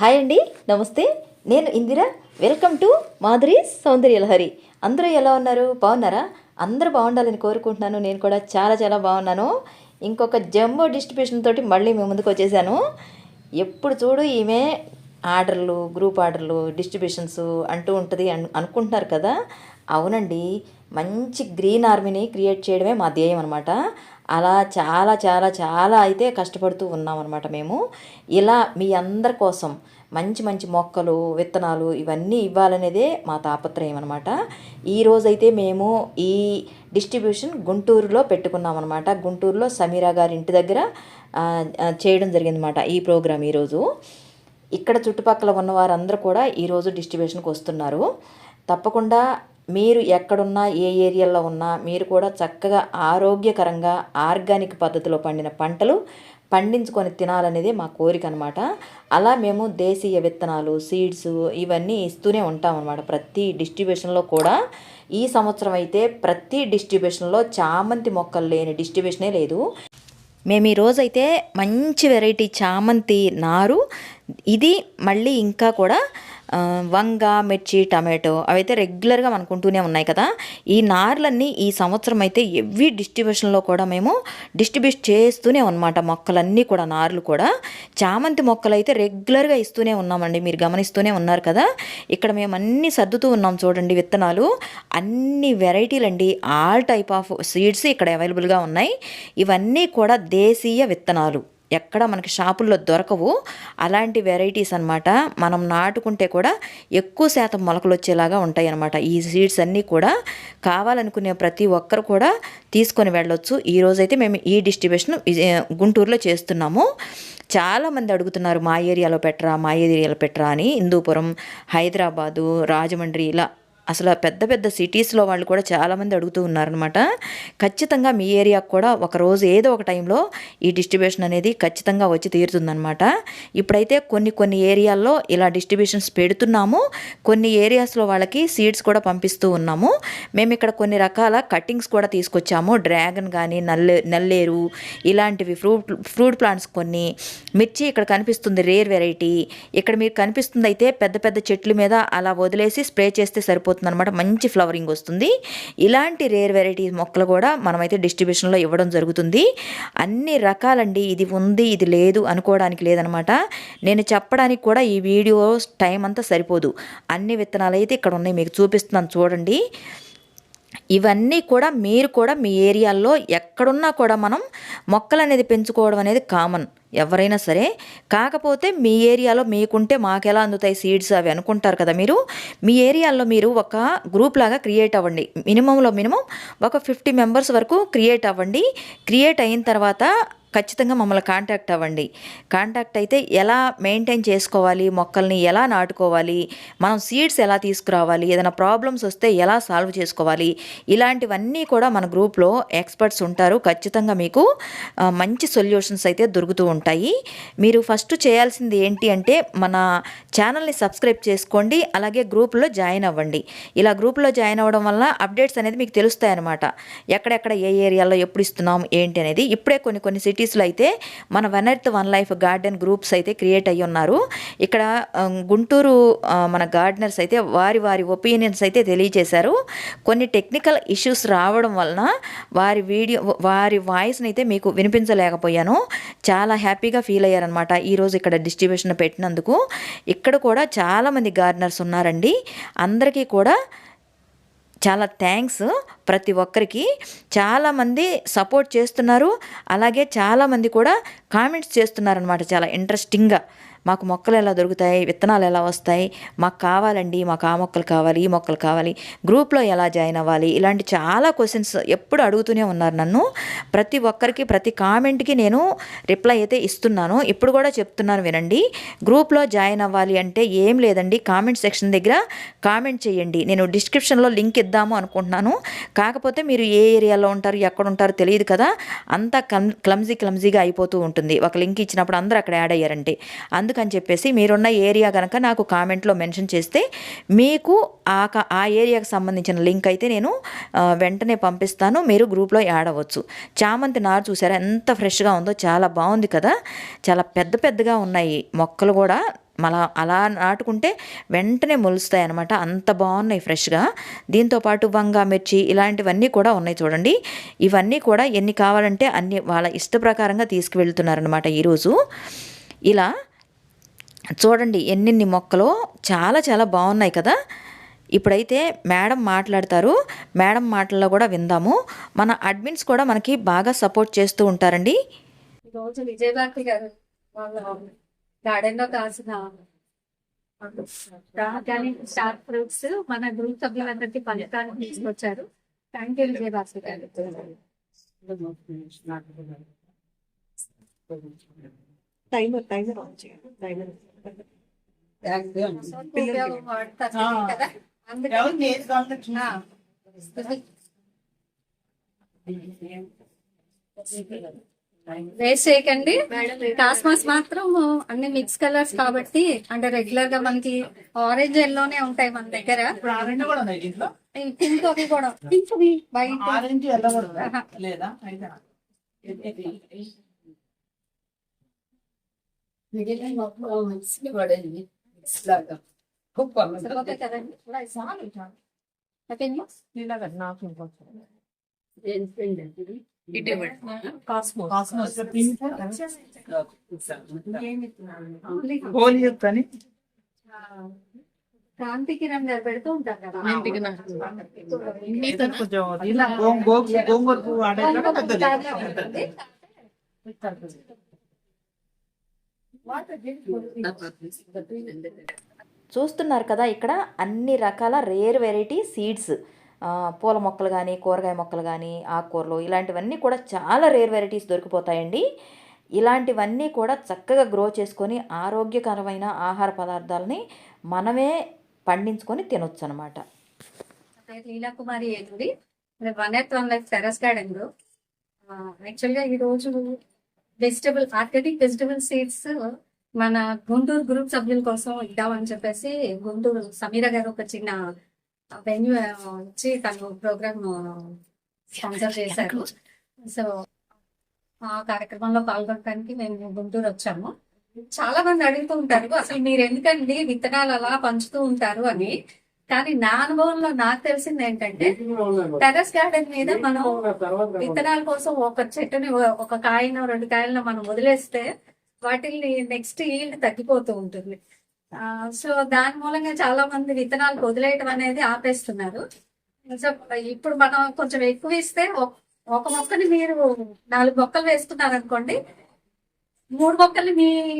Hi అండి నమస్తే. నేను ఇందిర. వెల్కమ్ టు మాధురి సౌందర్య లహరి అందరూ ఎలా ఉన్నారు? బాగున్నారా? అందరూ బాగుండాలని కోరుకుంటున్నాను. నేను కూడా చాలా చాలా బాగున్నాను. ఇంకొక జంబో డిస్ట్రిబ్యూషన్ తోటి మళ్ళీ మేము ముందుకు వచ్చేసాను. ఎప్పుడు చూడు ఈమె ఆర్డర్లు గ్రూప్ ఆర్డర్లు డిస్ట్రిబ్యూషన్స్ అంటూ ఉంటుంది అను అనుకుంటున్నారు కదా. అవునండి. మంచి గ్రీన్ ఆర్మీని క్రియేట్ చేయడమే మా ధ్యేయం అనమాట అలా చాలా చాలా చాలా అయితే కష్టపడుతూ ఉన్నాం అనమాట మేము. ఇలా మీ అందరి కోసం మంచి మంచి మొక్కలు విత్తనాలు ఇవన్నీ ఇవ్వాలనేదే మా తాపత్రయం అనమాట ఈరోజైతే మేము ఈ డిస్ట్రిబ్యూషన్ గుంటూరులో పెట్టుకున్నాం అనమాట గుంటూరులో సమీరా గారి ఇంటి దగ్గర చేయడం జరిగిందన్నమాట ఈ ప్రోగ్రాం ఈరోజు. ఇక్కడ చుట్టుపక్కల ఉన్న వారందరూ కూడా ఈరోజు డిస్ట్రిబ్యూషన్కి వస్తున్నారు. తప్పకుండా మీరు ఎక్కడున్నా ఏ ఏరియాలో ఉన్నా మీరు కూడా చక్కగా ఆరోగ్యకరంగా ఆర్గానిక్ పద్ధతిలో పండిన పంటలు పండించుకొని తినాలనేది మా కోరిక అనమాట అలా మేము దేశీయ విత్తనాలు సీడ్స్ ఇవన్నీ ఇస్తూనే ఉంటాం అనమాట ప్రతి డిస్ట్రిబ్యూషన్లో కూడా ఈ సంవత్సరం అయితే ప్రతి డిస్ట్రిబ్యూషన్లో చామంతి మొక్కలు లేని డిస్ట్రిబ్యూషనే లేదు. మేము ఈ రోజైతే మంచి వెరైటీ చామంతి నారు ఇది మళ్ళీ ఇంకా కూడా వంగ మిర్చి టమాటో అవైతే రెగ్యులర్గా మనకుంటూనే ఉన్నాయి కదా. ఈ నార్లన్నీ ఈ సంవత్సరం అయితే ఎవ్రీ డిస్ట్రిబ్యూషన్లో కూడా మేము డిస్ట్రిబ్యూట్ చేస్తూనే ఉన్నమాట మొక్కలన్నీ కూడా నార్లు కూడా. చామంతి మొక్కలు అయితే రెగ్యులర్గా ఇస్తూనే ఉన్నామండి. మీరు గమనిస్తూనే ఉన్నారు కదా. ఇక్కడ మేము అన్నీ సర్దుతూ ఉన్నాం చూడండి విత్తనాలు. అన్ని వెరైటీలు అండి. ఆల్ టైప్ ఆఫ్ సీడ్స్ ఇక్కడ అవైలబుల్గా ఉన్నాయి. ఇవన్నీ కూడా దేశీయ విత్తనాలు. ఎక్కడ మనకి షాపుల్లో దొరకవు. అలాంటి వెరైటీస్ అన్నమాట. మనం నాటుకుంటే కూడా ఎక్కువ శాతం మొలకలు వచ్చేలాగా ఉంటాయి అన్నమాట. ఈ సీడ్స్ అన్నీ కూడా కావాలనుకునే ప్రతి ఒక్కరు కూడా తీసుకొని వెళ్ళొచ్చు. ఈరోజైతే మేము ఈ డిస్ట్రిబ్యూషన్ గుంటూరులో చేస్తున్నాము. చాలామంది అడుగుతున్నారు మా ఏరియాలో పెట్టరా మా ఏరియాలో పెట్టరా అని. హిందూపురం హైదరాబాదు రాజమండ్రి ఇలా అసలు పెద్ద పెద్ద సిటీస్లో వాళ్ళు కూడా చాలామంది అడుగుతూ ఉన్నారనమాట ఖచ్చితంగా మీ ఏరియాకు కూడా ఒక రోజు ఏదో ఒక టైంలో ఈ డిస్ట్రిబ్యూషన్ అనేది ఖచ్చితంగా వచ్చి తీరుతుందనమాట ఇప్పుడైతే కొన్ని కొన్ని ఏరియాల్లో ఇలా డిస్ట్రిబ్యూషన్స్ పెడుతున్నాము. కొన్ని ఏరియాస్లో వాళ్ళకి సీడ్స్ కూడా పంపిస్తూ ఉన్నాము. మేము ఇక్కడ కొన్ని రకాల కట్టింగ్స్ కూడా తీసుకొచ్చాము. డ్రాగన్ కానీ నల్లే నల్లేరు ఇలాంటివి ఫ్రూట్ ఫ్రూట్ ప్లాంట్స్ కొన్ని. మిర్చి ఇక్కడ కనిపిస్తుంది రేర్ వెరైటీ. ఇక్కడ మీరు కనిపిస్తుంది అయితే పెద్ద పెద్ద చెట్ల మీద అలా వదిలేసి స్ప్రే చేస్తే సరిపోతుంది. అనమాట మంచి ఫ్లవరింగ్ వస్తుంది. ఇలాంటి రేర్ వెరైటీ మొక్కలు కూడా మనమైతే డిస్ట్రిబ్యూషన్లో ఇవ్వడం జరుగుతుంది. అన్ని రకాలండి ఇది ఉంది ఇది లేదు అనుకోవడానికి లేదనమాట నేను చెప్పడానికి కూడా ఈ వీడియో టైం అంతా సరిపోదు. అన్ని విత్తనాలు అయితే ఇక్కడ ఉన్నాయి మీకు చూపిస్తున్నాను చూడండి. ఇవన్నీ కూడా మీరు కూడా మీ ఏరియాల్లో ఎక్కడున్నా కూడా మనం మొక్కలు అనేది పెంచుకోవడం అనేది కామన్ ఎవరైనా సరే కాకపోతే మీ ఏరియాలో మీకుంటే మాకు ఎలా అందుతాయి సీడ్స్ అవి అనుకుంటారు కదా మీరు? మీ ఏరియాలో మీరు ఒక గ్రూప్ లాగా క్రియేట్ అవ్వండి. మినిమంలో మినిమం ఒక ఫిఫ్టీ మెంబర్స్ వరకు క్రియేట్ అవ్వండి. క్రియేట్ అయిన తర్వాత ఖచ్చితంగా మమ్మల్ని కాంటాక్ట్ అవ్వండి. కాంటాక్ట్ అయితే ఎలా మెయింటైన్ చేసుకోవాలి మొక్కల్ని ఎలా నాటుకోవాలి మనం సీడ్స్ ఎలా తీసుకురావాలి ఏదైనా ప్రాబ్లమ్స్ వస్తే ఎలా సాల్వ్ చేసుకోవాలి ఇలాంటివన్నీ కూడా మన గ్రూప్లో ఎక్స్పర్ట్స్ ఉంటారు. ఖచ్చితంగా మీకు మంచి సొల్యూషన్స్ అయితే దొరుకుతూ ఉంటాయి. మీరు ఫస్ట్ చేయాల్సింది ఏంటి అంటే మన ఛానల్ని సబ్స్క్రైబ్ చేసుకోండి అలాగే గ్రూప్లో జాయిన్ అవ్వండి. ఇలా గ్రూప్లో జాయిన్ అవ్వడం వల్ల అప్డేట్స్ అనేది మీకు తెలుస్తాయన్నమాట. ఎక్కడెక్కడ ఏ ఏరియాలో ఎప్పుడు ఇస్తున్నాం ఏంటి అనేది ఇప్పుడే కొన్ని కొన్ని సిటీస్లో అయితే మన one earth one life garden groups అయితే క్రియేట్ అయ్యి ఉన్నారు. ఇక్కడ గుంటూరు మన గార్డెనర్స్ అయితే వారి వారి ఒపీనియన్స్ అయితే తెలియజేశారు. కొన్ని టెక్నికల్ ఇష్యూస్ రావడం వలన వారి వీడియో వారి వాయిస్ని అయితే మీకు వినిపించలేకపోయాను. చాలా హ్యాపీగా ఫీల్ అయ్యారనమాట ఈరోజు ఇక్కడ డిస్ట్రిబ్యూషన్ పెట్టినందుకు. ఇక్కడ కూడా చాలామంది గార్డెనర్స్ ఉన్నారండి. అందరికీ కూడా చాలా థ్యాంక్స్ ప్రతి ఒక్కరికి. చాలామంది సపోర్ట్ చేస్తున్నారు. అలాగే చాలామంది కూడా కామెంట్స్ చేస్తున్నారనమాట చాలా ఇంట్రెస్టింగ్గా మాకు మొక్కలు ఎలా దొరుకుతాయి? విత్తనాలు ఎలా వస్తాయి? మాకు కావాలండి మాకు ఆ మొక్కలు కావాలి ఈ మొక్కలు కావాలి. గ్రూప్లో ఎలా జాయిన్ అవ్వాలి? ఇలాంటి చాలా క్వశ్చన్స్ ఎప్పుడు అడుగుతూనే ఉన్నారు నన్ను. ప్రతి ఒక్కరికి ప్రతి కామెంట్కి నేను రిప్లై అయితే ఇస్తున్నాను. ఇప్పుడు కూడా చెప్తున్నాను వినండి. గ్రూప్లో జాయిన్ అవ్వాలి అంటే ఏం లేదండి. కామెంట్ సెక్షన్ దగ్గర కామెంట్ చేయండి. నేను డిస్క్రిప్షన్లో లింక్ ఇద్దాము అనుకుంటున్నాను. కాకపోతే మీరు ఏ ఏరియాలో ఉంటారు ఎక్కడ ఉంటారో తెలియదు కదా. అంతా క్లమ్ క్లమ్జీ క్లమ్జీగా అయిపోతూ ఉంటుంది. ఒక లింక్ ఇచ్చినప్పుడు అందరూ అక్కడ యాడ్ అయ్యారంటే. అందుకని చెప్పేసి మీరున్న ఏరియా కనుక నాకు కామెంట్లో మెన్షన్ చేస్తే మీకు ఆ ఆ ఏరియాకి సంబంధించిన లింక్ అయితే నేను వెంటనే పంపిస్తాను. మీరు గ్రూప్లో యాడ్ అవ్వచ్చు. చామంతి నారు చూసారా? ఎంత ఫ్రెష్గా ఉందో చాలా బాగుంది కదా? చాలా పెద్ద పెద్దగా ఉన్నాయి మొక్కలు కూడా. మళ్ళా అలా నాటుకుంటే వెంటనే మొలుస్తాయి అనమాట అంత బాగున్నాయి ఫ్రెష్గా. దీంతోపాటు వంగ మిర్చి ఇలాంటివన్నీ కూడా ఉన్నాయి చూడండి. ఇవన్నీ కూడా ఎన్ని కావాలంటే అన్ని వాళ్ళ ఇష్ట ప్రకారంగా తీసుకువెళ్తున్నారనమాట ఈరోజు. ఇలా చూడండి ఎన్నెన్ని మొక్కలు చాలా చాలా బాగున్నాయి కదా? ఇప్పుడైతే మేడం మాట్లాడతారు. మేడం మాటల్లో కూడా విందాము. మన అడ్మిన్స్ కూడా మనకి బాగా సపోర్ట్ చేస్తూ ఉంటారండి. రోజు విజయభారతి గారు వాళ్ళ గార్డెన్లో కాసిన ఆర్గానిక్ స్టార్ ఫ్రూట్స్ మన గ్రూప్ సభ్యులందరికీ పంచడానికి తీసుకొచ్చారు. థ్యాంక్ యూ విజయభారతి గారు. టైమర్ టైమర్ ఆన్ చేయండి. టైమర్ ఉపయోగపడుతుంది కదా వేస్ట్ చేయకండి కాస్మాస్ మాత్రం అన్ని మిక్స్ కలర్స్ కాబట్టి అంటే రెగ్యులర్గా మనకి ఆరెంజ్ ఎల్లోనే ఉంటాయి మన దగ్గర. ఆరెంజ్ కూడా ఉన్నాయి దీంట్లో? పింక్ అవి కూడా. పింక్ వైట్ ఆరెంజ్ ఎల్లో కూడా ఉందా? ఆహా. లేదా? ఇలాగ నాకు ఇంకొంచెం. కాస్మో కాస్మోస్ పింక్ హోలీ కానీ క్రాంతి కిరణ్ గారు పెడుతూ ఉంటారు కదా ఇతను కొంచెం ఇలా చూస్తున్నారు కదా ఇక్కడ అన్ని రకాల రేర్ వెరైటీ సీడ్స్. పూల మొక్కలు కానీ కూరగాయ మొక్కలు కానీ ఆకుకూరలు ఇలాంటివన్నీ కూడా చాలా రేర్ వెరైటీస్ దొరికిపోతాయండి. ఇలాంటివన్నీ కూడా చక్కగా గ్రో చేసుకొని ఆరోగ్యకరమైన ఆహార పదార్థాలని మనమే పండించుకొని తినొచ్చు అనమాట పేరు Leela Kumari one earth one life terrace గార్డెన్లో ఈరోజు వెజిటబుల్ ఆర్గానిక్ వెజిటబుల్ సీడ్స్ మన గుంటూరు గ్రూప్ సభ్యుల కోసం ఇద్దామని చెప్పేసి గుంటూరు సమీర గారు ఒక చిన్న వెన్యూ ఇచ్చి తను ప్రోగ్రామ్ స్పాన్సర్ చేశారు. సో ఆ కార్యక్రమంలో పాల్గొనడానికి మేము గుంటూరు వచ్చాము. చాలా మంది అడుగుతూ ఉంటారు అసలు మీరు ఎందుకండి విత్తనాలు అలా పంచుతూ ఉంటారు? అని. కానీ నా అనుభవంలో నాకు తెలిసింది ఏంటంటే టెరస్ గార్డెన్ మీద మనం విత్తనాల కోసం ఒక చెట్టుని ఒక కాయను రెండు కాయలను మనం వదిలేస్తే వాటిని నెక్స్ట్ ఈల్డ్ తగ్గిపోతూ ఉంటుంది. ఆ, సో దాని మూలంగా చాలా మంది విత్తనాలు వదిలేయటం అనేది ఆపేస్తున్నారు. సో ఇప్పుడు మనం కొంచెం ఎక్కువ ఇస్తే ఒక- మొక్కని మీరు నాలుగు మొక్కలు వేసుకున్నారు అనుకోండి మూడు మొక్కలు మీ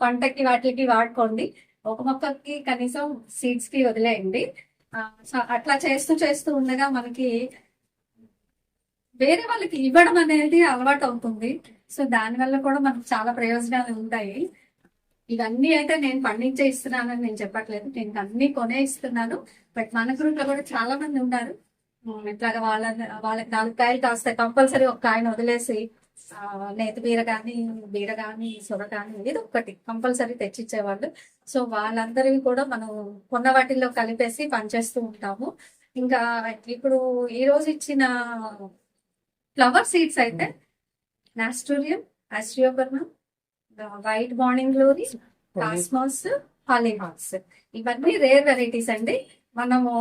పంటకి వాటికి వాడుకోండి. ఒక మొక్కకి కనీసం సీడ్స్కి వదిలేయండి. సో అట్లా చేస్తూ చేస్తూ ఉండగా మనకి వేరే వాళ్ళకి ఇవ్వడం అనేది అలవాటు అవుతుంది. సో దాని వల్ల కూడా మనకు చాలా ప్రయోజనాలు ఉంటాయి. ఇవన్నీ అయితే నేను పండించే ఇస్తున్నానని నేను చెప్పట్లేదు. నేను అన్ని కొనే ఇస్తున్నాను. బట్ మన గ్రూప్లో కూడా చాలా మంది ఉన్నారు. ఇట్లాగా వాళ్ళ వాళ్ళకి నాలుగు కాయలు కాస్తాయి కంపల్సరీ ఒక కాయను వదిలేసి ఆ, నేతి బీర కానీ బీర కానీ సొర కానీ ఏదో ఒకటి కంపల్సరీ తెచ్చిచ్చేవాళ్ళు. సో వాళ్ళందరివి కూడా మనం కొన్న వాటిల్లో కలిపేసి పనిచేస్తూ ఉంటాము. ఇంకా ఇప్పుడు ఈ రోజు ఇచ్చిన ఫ్లవర్ సీడ్స్ అయితే nasturtium osteospermum white morning glory cosmos hollyhocks ఇవన్నీ రేర్ వెరైటీస్ అండి. మనము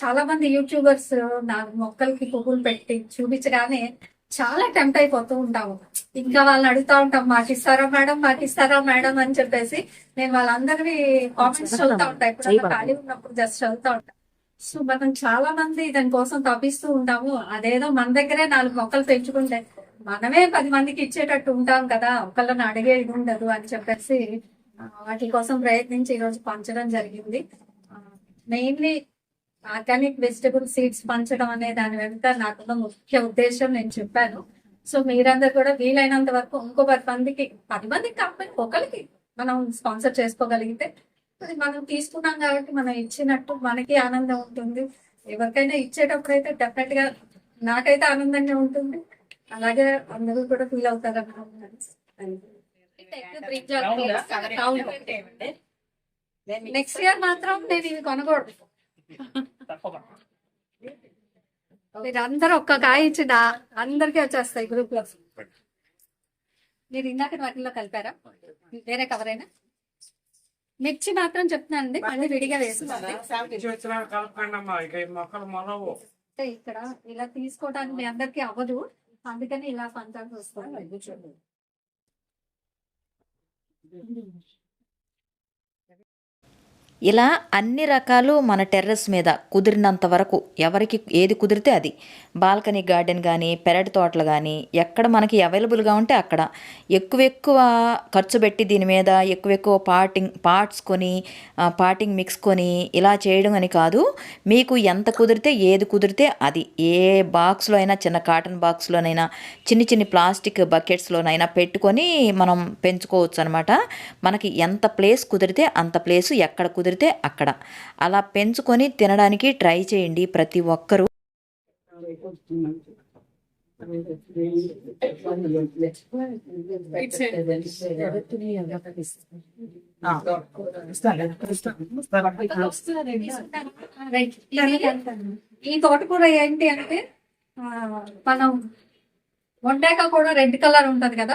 చాలా మంది యూట్యూబర్స్ నా మొక్కలకి పువ్వులు పెట్టి చూపించగానే చాలా టెంప్ట్ అయిపోతూ ఉంటాము. ఇంకా వాళ్ళని అడుగుతా ఉంటాం మాకు ఇస్తారా మేడం? మాకు ఇస్తారా మేడం? అని చెప్పేసి నేను వాళ్ళందరివి కామెంట్స్ చదువుతా ఉంటా. ఇప్పుడు ఖాళీ ఉన్నప్పుడు జస్ట్ చదువుతా ఉంటా. సో మనం చాలా మంది దానికోసం తప్పిస్తూ ఉంటాము. అదేదో మన దగ్గరే నాలుగు మొక్కలు పెంచుకుంటే మనమే పది మందికి ఇచ్చేటట్టు ఉంటాం కదా ఒకళ్ళని అడిగే ఇది ఉండదు అని చెప్పేసి వాటి కోసం ప్రయత్నించి ఈరోజు పంచడం జరిగింది. మెయిన్లీ ఆర్గానిక్ వెజిటబుల్ సీడ్స్ పంచడం అనే దాని వెనుక నాకున్న ముఖ్య ఉద్దేశం నేను చెప్పాను. సో మీరందరు కూడా వీలైనంత వరకు ఇంకో పది మందికి పది మందికి కాకపోయినా ఒకరికి మనం స్పాన్సర్ చేసుకోగలిగితే అది మనం తీసుకున్నాం కాబట్టి మనం ఇచ్చినట్టు మనకి ఆనందం ఉంటుంది. ఎవరికైనా ఇచ్చేటప్పుడు అయితే డెఫినెట్గా నాకైతే ఆనందంగా ఉంటుంది. అలాగే అందరూ కూడా ఫీల్ అవుతారు అనుకుంటున్నాను నెక్స్ట్ ఇయర్ మాత్రం నేను ఇవి కొనకూడదు. మీరు అందరూ ఒక్క కాయ ఇచ్చిన అందరికీ వచ్చేస్తాయి గ్రూప్లో. మీరు ఇందాక వాటిల్లో కలిపారా? వేరే కవర్ అయినా? మిర్చి మాత్రం చెప్తున్నానండి మళ్ళీ విడిగా అంటే ఇక్కడ ఇలా తీసుకోవడానికి మీ అందరికి అవ్వదు. అందుకని ఇలా పంచాల్సి వస్తుంది ఇలా అన్ని రకాలు మన టెర్రస్ మీద కుదిరినంత వరకు ఎవరికి ఏది కుదిరితే అది. బాల్కనీ గార్డెన్ కానీ పెరటి తోటలు కానీ ఎక్కడ మనకి అవైలబుల్గా ఉంటే అక్కడ. ఎక్కువ ఎక్కువ ఖర్చు పెట్టి దీని మీద ఎక్కువ ఎక్కువ పాటింగ్ పార్ట్స్ కొని ఆ, పాటింగ్ మిక్స్ కొని ఇలా చేయడం అని కాదు. మీకు ఎంత కుదిరితే ఏది కుదిరితే అది. ఏ బాక్స్లో అయినా చిన్న కాటన్ బాక్స్లోనైనా చిన్ని చిన్ని ప్లాస్టిక్ బకెట్స్లోనైనా పెట్టుకొని మనం పెంచుకోవచ్చు అనమాట మనకి ఎంత ప్లేస్ కుదిరితే అంత ప్లేస్ ఎక్కడ కుదిరితే అక్కడ. అలా పెంచుకొని తినడానికి ట్రై చేయండి ప్రతి ఒక్కరూ. ఈ తోటకూర ఏంటి అంటే ఆ, మనం వండాక కూడా రెడ్ కలర్ ఉంటది కదా?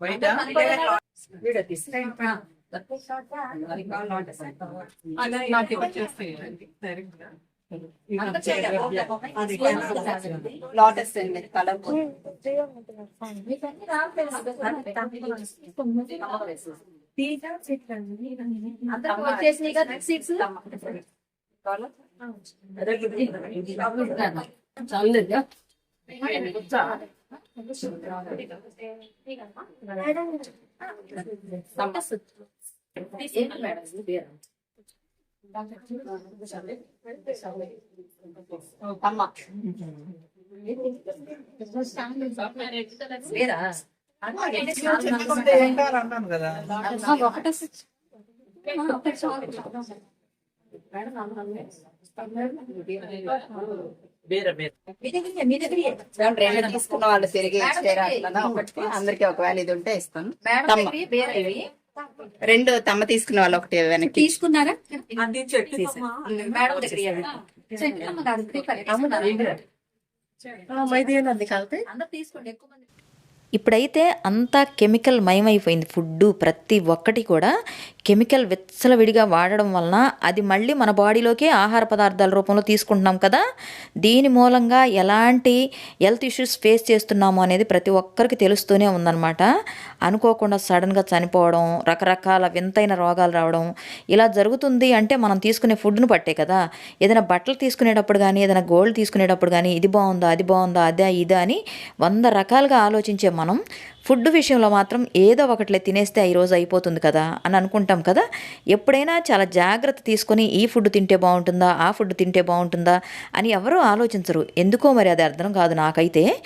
బయట లోటస్ అండి కలర్ వచ్చేసినాయి కదా సీట్స్ అన్నాను కదా ఒకటే బీర బీర రెండు తీసుకున్న వాళ్ళు తిరిగి అందరికి ఒకవేళ ఇది ఉంటే ఇస్తాను. తమ్మ. రెండు తమ్మ తీసుకున్న వాళ్ళు ఒకటి వెనక్కి. తీసుకున్నారా? ఇప్పుడైతే అంతా కెమికల్ మయమైపోయింది. ఫుడ్ ప్రతి ఒక్కటి కూడా కెమికల్ విచ్చలవిడిగా వాడడం వలన అది మళ్ళీ మన బాడీలోకి ఆహార పదార్థాల రూపంలో తీసుకుంటున్నాం కదా? దీని మూలంగా ఎలాంటి హెల్త్ ఇష్యూస్ ఫేస్ చేస్తున్నాము అనేది ప్రతి ఒక్కరికి తెలుస్తూనే ఉందన్నమాట. అనుకోకుండా సడన్గా చనిపోవడం రకరకాల వింతైన రోగాలు రావడం ఇలా జరుగుతుంది అంటే మనం తీసుకునే ఫుడ్ను పట్టే కదా? ఏదైనా బట్టలు తీసుకునేటప్పుడు కానీ ఏదైనా గోల్డ్ తీసుకునేటప్పుడు కానీ ఇది బాగుందా అది బాగుందా అదే ఇదా అని వంద రకాలుగా ఆలోచించే మనం ఫుడ్ విషయంలో మాత్రం ఏదో ఒకట్లే తినేస్తే ఈ రోజు అయిపోతుంది కదా? అని అనుకుంటాం కదా? ఎప్పుడైనా చాలా జాగ్రత్త తీసుకొని ఈ ఫుడ్ తింటే బాగుంటుందా? ఆ ఫుడ్ తింటే బాగుంటుందా? అని ఎవరూ ఆలోచించరు. ఎందుకో మరి అది అర్థం కాదు నాకైతే.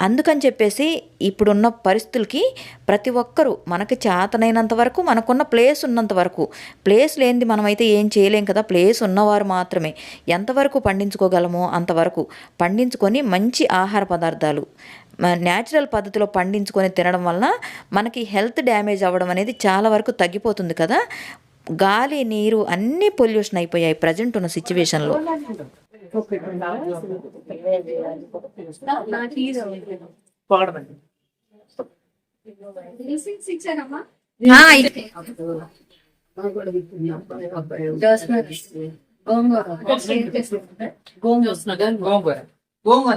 అందుకని చెప్పేసి ఇప్పుడున్న పరిస్థితులకి ప్రతి ఒక్కరూ మనకి చేతనైనంత వరకు మనకున్న ప్లేస్ ఉన్నంత వరకు ప్లేస్ లేనిది మనమైతే ఏం చేయలేం కదా? ప్లేస్ ఉన్నవారు మాత్రమే. ఎంతవరకు పండించుకోగలమో అంతవరకు పండించుకొని మంచి ఆహార పదార్థాలు న్యాచురల్ పద్ధతిలో పండించుకొని తినడం వలన మనకి హెల్త్ డ్యామేజ్ అవ్వడం అనేది చాలా వరకు తగ్గిపోతుంది కదా. గాలి నీరు అన్నీ పొల్యూషన్ అయిపోయాయి ప్రజెంట్ ఉన్న సిచ్యువేషన్లో ఇచ్చారమ్మా గోంగూర. గోంగూర.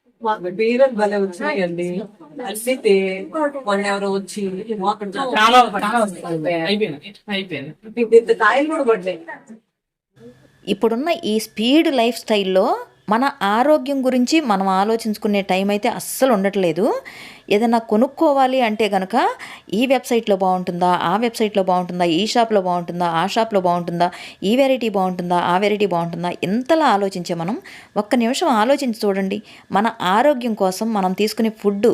మాకు బీరలు భలే వచ్చినాయండి అడిగితే మొన్న ఎవరో వచ్చి ఇంత కాయలు కూడా పడ్డాయి. ఇప్పుడున్న ఈ స్పీడ్ లైఫ్ స్టైల్లో మన ఆరోగ్యం గురించి మనం ఆలోచించుకునే టైం అయితే అస్సలు ఉండట్లేదు. ఏదైనా కొనుక్కోవాలి అంటే కనుక ఈ వెబ్సైట్లో బాగుంటుందా? ఆ వెబ్సైట్లో బాగుంటుందా? ఈ షాప్లో బాగుంటుందా? ఆ షాప్లో బాగుంటుందా? ఈ వెరైటీ బాగుంటుందా? ఆ వెరైటీ బాగుంటుందా? ఇంతలా ఆలోచించే మనం ఒక్క నిమిషం ఆలోచించి చూడండి. మన ఆరోగ్యం కోసం మనం తీసుకునే ఫుడ్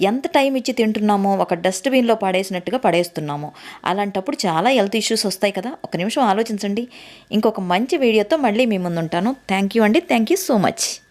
ఎంత టైం ఇచ్చి తింటున్నామో ఒక డస్ట్బిన్లో పడేసినట్టుగా పడేస్తున్నాము. అలాంటప్పుడు చాలా హెల్త్ ఇష్యూస్ వస్తాయి కదా. ఒక నిమిషం ఆలోచించండి. ఇంకొక మంచి వీడియోతో మళ్ళీ మీ ముందు ఉంటాను థ్యాంక్ యూ అండి. Thank you so much.